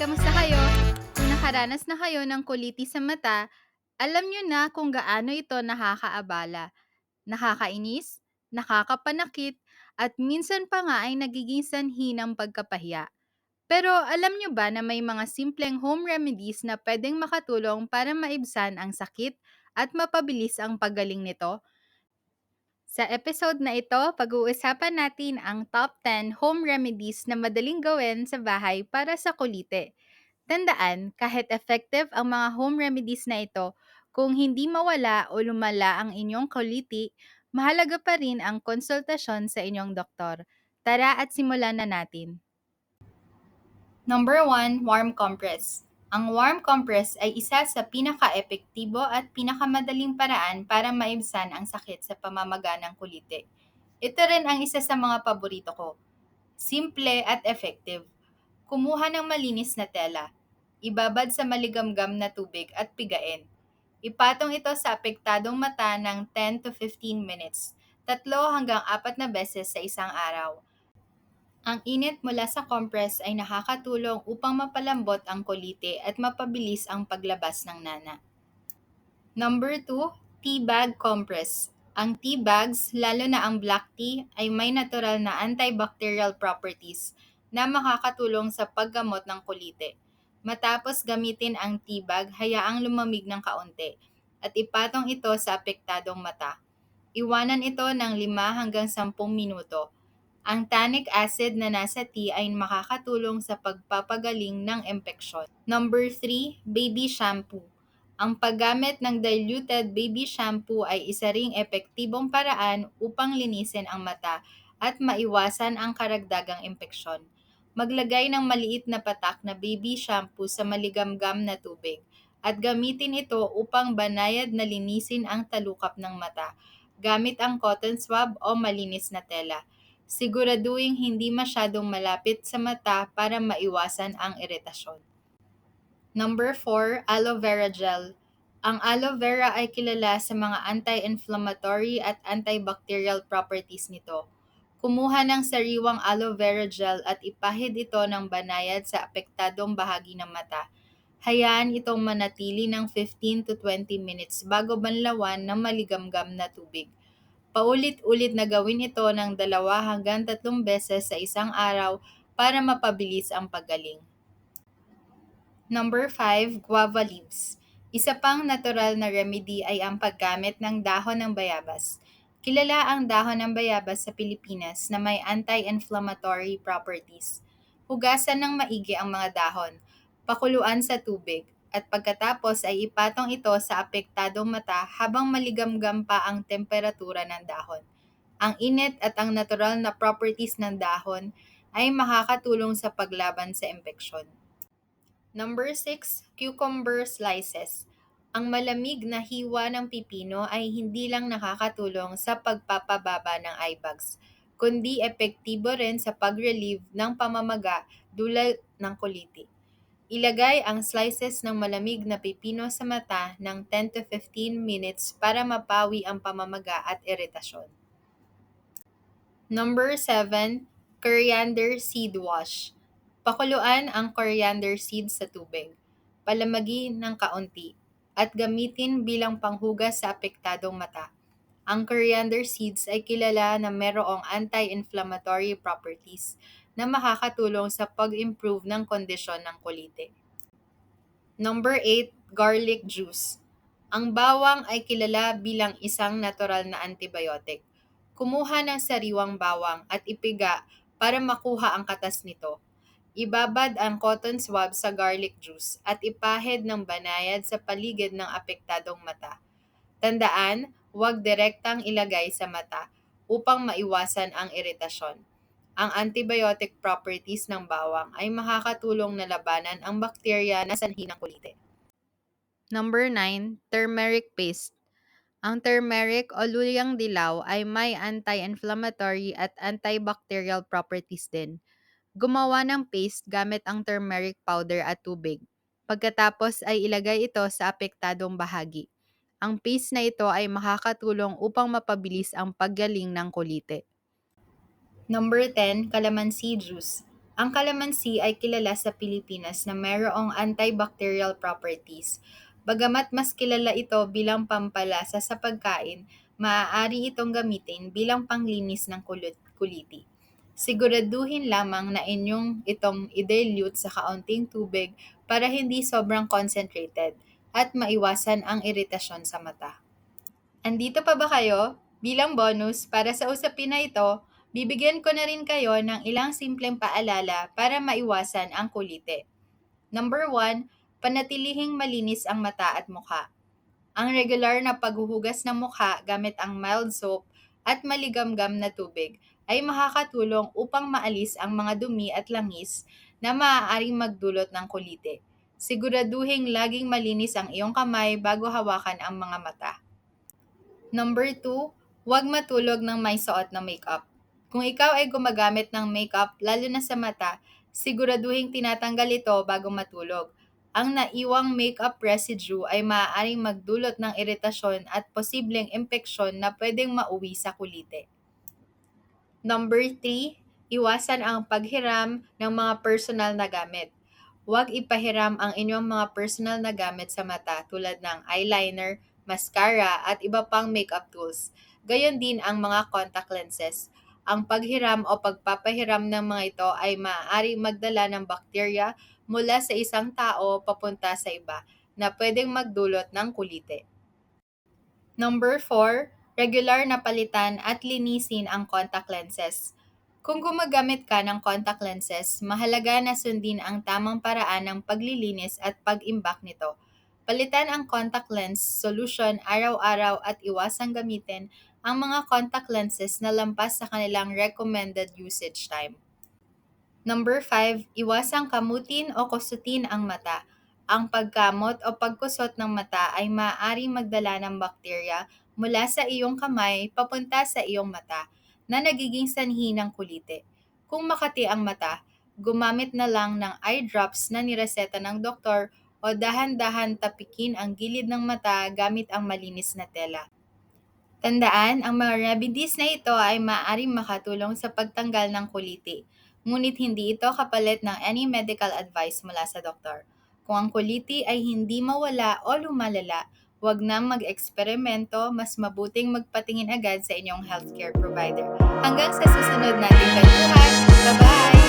kamusta kayo? Kung nakaranas na kayo ng kulitis sa mata, alam nyo na kung gaano ito nakakaabala, nakakainis, nakakapanakit, at minsan pa nga ay nagiging sanhi ng pagkapahiya. Pero alam nyo ba na may mga simpleng home remedies na pwedeng makatulong para maibsan ang sakit at mapabilis ang paggaling nito? Sa episode na ito, pag-uusapan natin ang top 10 home remedies na madaling gawin sa bahay para sa kulite. Tandaan, kahit effective ang mga home remedies na ito, kung hindi mawala o lumala ang inyong kuliti, mahalaga pa rin ang konsultasyon sa inyong doktor. Tara at simulan na natin. Number 1, warm compress. Ang warm compress ay isa sa pinaka-epektibo at pinakamadaling paraan para maibsan ang sakit sa pamamaga ng kulite. Ito rin ang isa sa mga paborito ko. Simple at effective. Kumuha ng malinis na tela. Ibabad sa maligamgam na tubig at pigain. Ipatong ito sa apektadong mata ng 10 to 15 minutes, tatlo hanggang apat na beses sa isang araw. Ang init mula sa compress ay nakakatulong upang mapalambot ang kolite at mapabilis ang paglabas ng nana. Number 2, tea bag compress. Ang tea bags, lalo na ang black tea, ay may natural na antibacterial properties na makakatulong sa paggamot ng kolite. Matapos gamitin ang tea bag, hayaang lumamig ng kaunti at ipatong ito sa apektadong mata. Iwanan ito ng 5 hanggang 10 minuto ang tannic acid na nasa tea ay makakatulong sa pagpapagaling ng impeksyon. Number 3, baby shampoo. Ang paggamit ng diluted baby shampoo ay isa ring epektibong paraan upang linisin ang mata at maiwasan ang karagdagang impeksyon. Maglagay ng maliit na patak na baby shampoo sa maligamgam na tubig at gamitin ito upang banayad na linisin ang talukap ng mata gamit ang cotton swab o malinis na tela siguraduhin hindi masyadong malapit sa mata para maiwasan ang iritasyon. Number 4, aloe vera gel. Ang aloe vera ay kilala sa mga anti-inflammatory at antibacterial properties nito. Kumuha ng sariwang aloe vera gel at ipahid ito ng banayad sa apektadong bahagi ng mata. Hayaan itong manatili ng 15 to 20 minutes bago banlawan ng maligamgam na tubig. Paulit-ulit na gawin ito ng dalawa hanggang tatlong beses sa isang araw para mapabilis ang paggaling. Number 5, guava leaves. Isa pang natural na remedy ay ang paggamit ng dahon ng bayabas. Kilala ang dahon ng bayabas sa Pilipinas na may anti-inflammatory properties. Hugasan ng maigi ang mga dahon, pakuluan sa tubig, at pagkatapos ay ipatong ito sa apektadong mata habang maligamgam pa ang temperatura ng dahon. Ang init at ang natural na properties ng dahon ay makakatulong sa paglaban sa impeksyon. Number 6, cucumber slices. Ang malamig na hiwa ng pipino ay hindi lang nakakatulong sa pagpapababa ng eye bags, kundi epektibo rin sa pag-relieve ng pamamaga dulad ng kuliti. Ilagay ang slices ng malamig na pipino sa mata ng 10 to 15 minutes para mapawi ang pamamaga at iritasyon. Number 7, coriander seed wash. Pakuluan ang coriander seed sa tubig. Palamagi ng kaunti at gamitin bilang panghugas sa apektadong mata. Ang coriander seeds ay kilala na mayroong anti-inflammatory properties na makakatulong sa pag-improve ng kondisyon ng kulite. Number 8, garlic juice. Ang bawang ay kilala bilang isang natural na antibiotic. Kumuha ng sariwang bawang at ipiga para makuha ang katas nito. Ibabad ang cotton swab sa garlic juice at ipahid ng banayad sa paligid ng apektadong mata. Tandaan, huwag direktang ilagay sa mata upang maiwasan ang iritasyon ang antibiotic properties ng bawang ay makakatulong na labanan ang bakterya na sanhi ng kulite. Number 9, turmeric paste. Ang turmeric o luyang dilaw ay may anti-inflammatory at antibacterial properties din. Gumawa ng paste gamit ang turmeric powder at tubig. Pagkatapos ay ilagay ito sa apektadong bahagi. Ang paste na ito ay makakatulong upang mapabilis ang paggaling ng kulite. Number 10, calamansi juice. Ang kalamansi ay kilala sa Pilipinas na mayroong antibacterial properties. Bagamat mas kilala ito bilang pampalasa sa pagkain, maaari itong gamitin bilang panglinis ng kulit kuliti. Siguraduhin lamang na inyong itong i-dilute sa kaunting tubig para hindi sobrang concentrated at maiwasan ang iritasyon sa mata. Andito pa ba kayo? Bilang bonus, para sa usapin na ito, bibigyan ko na rin kayo ng ilang simpleng paalala para maiwasan ang kulite. Number 1, panatilihing malinis ang mata at mukha. Ang regular na paghuhugas ng mukha gamit ang mild soap at maligamgam na tubig ay makakatulong upang maalis ang mga dumi at langis na maaaring magdulot ng kulite. Siguraduhin laging malinis ang iyong kamay bago hawakan ang mga mata. Number 2, huwag matulog ng may suot na makeup. Kung ikaw ay gumagamit ng makeup, lalo na sa mata, siguraduhin tinatanggal ito bago matulog. Ang naiwang makeup residue ay maaaring magdulot ng iritasyon at posibleng impeksyon na pwedeng mauwi sa kulite. Number 3, iwasan ang paghiram ng mga personal na gamit. Huwag ipahiram ang inyong mga personal na gamit sa mata tulad ng eyeliner, mascara at iba pang makeup tools. Gayon din ang mga contact lenses. Ang paghiram o pagpapahiram ng mga ito ay maaari magdala ng bakterya mula sa isang tao papunta sa iba na pwedeng magdulot ng kulite. Number 4, regular na palitan at linisin ang contact lenses. Kung gumagamit ka ng contact lenses, mahalaga na sundin ang tamang paraan ng paglilinis at pag-imbak nito. Palitan ang contact lens solution araw-araw at iwasang gamitin ang mga contact lenses na lampas sa kanilang recommended usage time. Number 5, iwasang kamutin o kusutin ang mata. Ang pagkamot o pagkusot ng mata ay maaaring magdala ng bakterya mula sa iyong kamay papunta sa iyong mata na nagiging sanhi ng kulite. Kung makati ang mata, gumamit na lang ng eye drops na nireseta ng doktor o dahan-dahan tapikin ang gilid ng mata gamit ang malinis na tela. Tandaan, ang mga remedies na ito ay maaaring makatulong sa pagtanggal ng kuliti, ngunit hindi ito kapalit ng any medical advice mula sa doktor. Kung ang kuliti ay hindi mawala o lumalala, huwag nang mag-eksperimento, mas mabuting magpatingin agad sa inyong healthcare provider. Hanggang sa susunod nating kwentuhan, bye-bye!